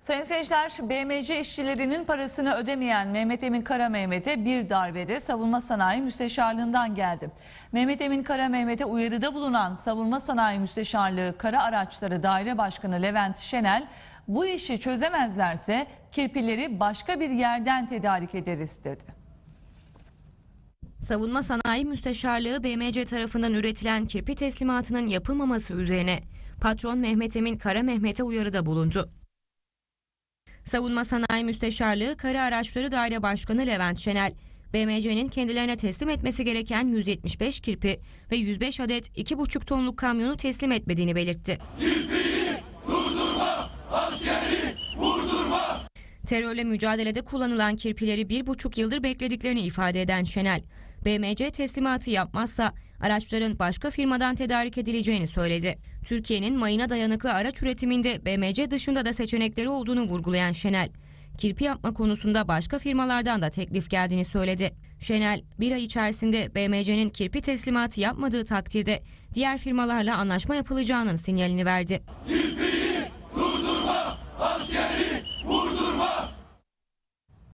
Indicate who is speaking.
Speaker 1: Sayın seyirciler, BMC işçilerinin parasını ödemeyen Mehmet Emin Kara Mehmet'e bir darbede savunma sanayi müsteşarlığından geldi. Mehmet Emin Kara Mehmet'e uyarıda bulunan savunma sanayi müsteşarlığı kara araçları daire başkanı Levent Şenel, bu işi çözemezlerse kirpileri başka bir yerden tedarik ederiz dedi.
Speaker 2: Savunma Sanayi Müsteşarlığı BMC tarafından üretilen kirpi teslimatının yapılmaması üzerine patron Mehmet Emin Kara Mehmet'e uyarıda bulundu. Savunma Sanayi Müsteşarlığı Kara Araçları Daire Başkanı Levent Şenel, BMC'nin kendilerine teslim etmesi gereken 175 kirpi ve 105 adet 2,5 tonluk kamyonu teslim etmediğini belirtti. Terörle mücadelede kullanılan kirpileri bir buçuk yıldır beklediklerini ifade eden Şenel, BMC teslimatı yapmazsa araçların başka firmadan tedarik edileceğini söyledi. Türkiye'nin mayına dayanıklı araç üretiminde BMC dışında da seçenekleri olduğunu vurgulayan Şenel, kirpi yapma konusunda başka firmalardan da teklif geldiğini söyledi. Şenel, bir ay içerisinde BMC'nin kirpi teslimatı yapmadığı takdirde diğer firmalarla anlaşma yapılacağının sinyalini verdi.
Speaker 3: Kirpi